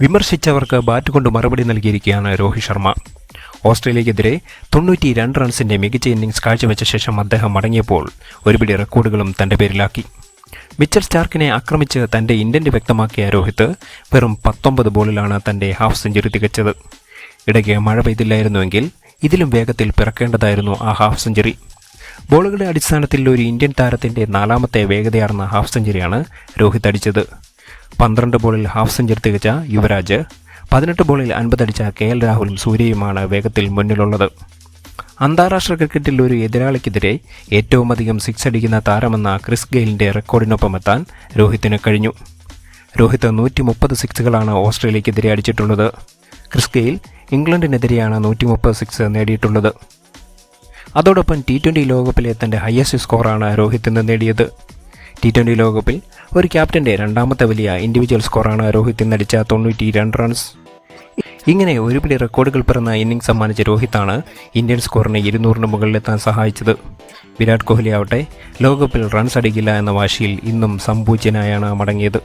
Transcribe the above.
വിമർശിച്ചവർക്ക് bat കൊണ്ട് മറുപടി നൽകിയിരിക്കുകയാണ് രോഹിത് ശർമ്മ. ഓസ്ട്രേലിയക്കെതിരെ തൊണ്ണൂറ്റി രണ്ട് റൺസിന്റെ മികച്ച ഇന്നിംഗ്സ് കാഴ്ചവെച്ച ശേഷം അദ്ദേഹം മടങ്ങിയപ്പോൾ ഒരുപിടി റെക്കോർഡുകളും തന്റെ പേരിലാക്കി. മിച്ചൽ സ്റ്റാർക്കിനെ ആക്രമിച്ച് തന്റെ ഇന്റന്റ് വ്യക്തമാക്കിയ രോഹിത് വെറും പത്തൊമ്പത് ബോളിലാണ് തന്റെ ഹാഫ് സെഞ്ചുറി തികച്ചത്. ഇടയ്ക്ക് മഴ പെയ്തില്ലായിരുന്നുവെങ്കിൽ ഇതിലും വേഗത്തിൽ പിറക്കേണ്ടതായിരുന്നു ആ ഹാഫ് സെഞ്ചുറി. ബോളുകളുടെ അടിസ്ഥാനത്തിൽ ഒരു ഇന്ത്യൻ താരത്തിന്റെ നാലാമത്തെ വേഗതയാർന്ന ഹാഫ് സെഞ്ചുറിയാണ് രോഹിത് അടിച്ചത്. പന്ത്രണ്ട് ബോളിൽ ഹാഫ് സെഞ്ചുറി തികച്ച യുവരാജ് പതിനെട്ട് ബോളിൽ അൻപതടിച്ച കെ എൽ രാഹുലും സൂര്യയുമാണ് വേഗത്തിൽ മുന്നിലുള്ളത്. അന്താരാഷ്ട്ര ക്രിക്കറ്റിൽ ഒരു എതിരാളിക്കെതിരെ ഏറ്റവും അധികം സിക്സ് അടിക്കുന്ന താരമെന്ന ക്രിസ് ഗെയിലിന്റെ റെക്കോർഡിനൊപ്പം എത്താൻ രോഹിത്തിന് കഴിഞ്ഞു. രോഹിത് നൂറ്റി മുപ്പത് സിക്സുകളാണ് ഓസ്ട്രേലിയക്കെതിരെ അടിച്ചിട്ടുള്ളത്. ക്രിസ് ഗെയിൽ ഇംഗ്ലണ്ടിനെതിരെയാണ് നൂറ്റി മുപ്പത് സിക്സ് നേടിയിട്ടുള്ളത്. അതോടൊപ്പം ടി ട്വന്റി ലോകകപ്പിലെ തന്റെ ഹയസ്റ്റ് സ്കോറാണ് രോഹിത് ഇന്ന് നേടിയത്. ടി ട്വന്റി ലോകകപ്പിൽ ഒരു ക്യാപ്റ്റന്റെ രണ്ടാമത്തെ വലിയ ഇൻഡിവിജ്വൽ സ്കോറാണ് രോഹിത് ഇന്നടിച്ച തൊണ്ണൂറ്റി രണ്ട് റൺസ് ഇങ്ങനെ ഒരു പിടി റെക്കോർഡുകൾ പിറന്ന ഇന്നിംഗ്സ് സമ്മാനിച്ച രോഹിത്താണ് ഇന്ത്യൻ സ്കോറിനെ ഇരുന്നൂറിന് മുകളിലെത്താൻ സഹായിച്ചത്. വിരാട് കോഹ്ലി ആവട്ടെ ലോകകപ്പിൽ റൺസ് അടിക്കില്ല എന്ന വാശിയിൽ ഇന്നും സംപൂജ്യനായാണ് മടങ്ങിയത്.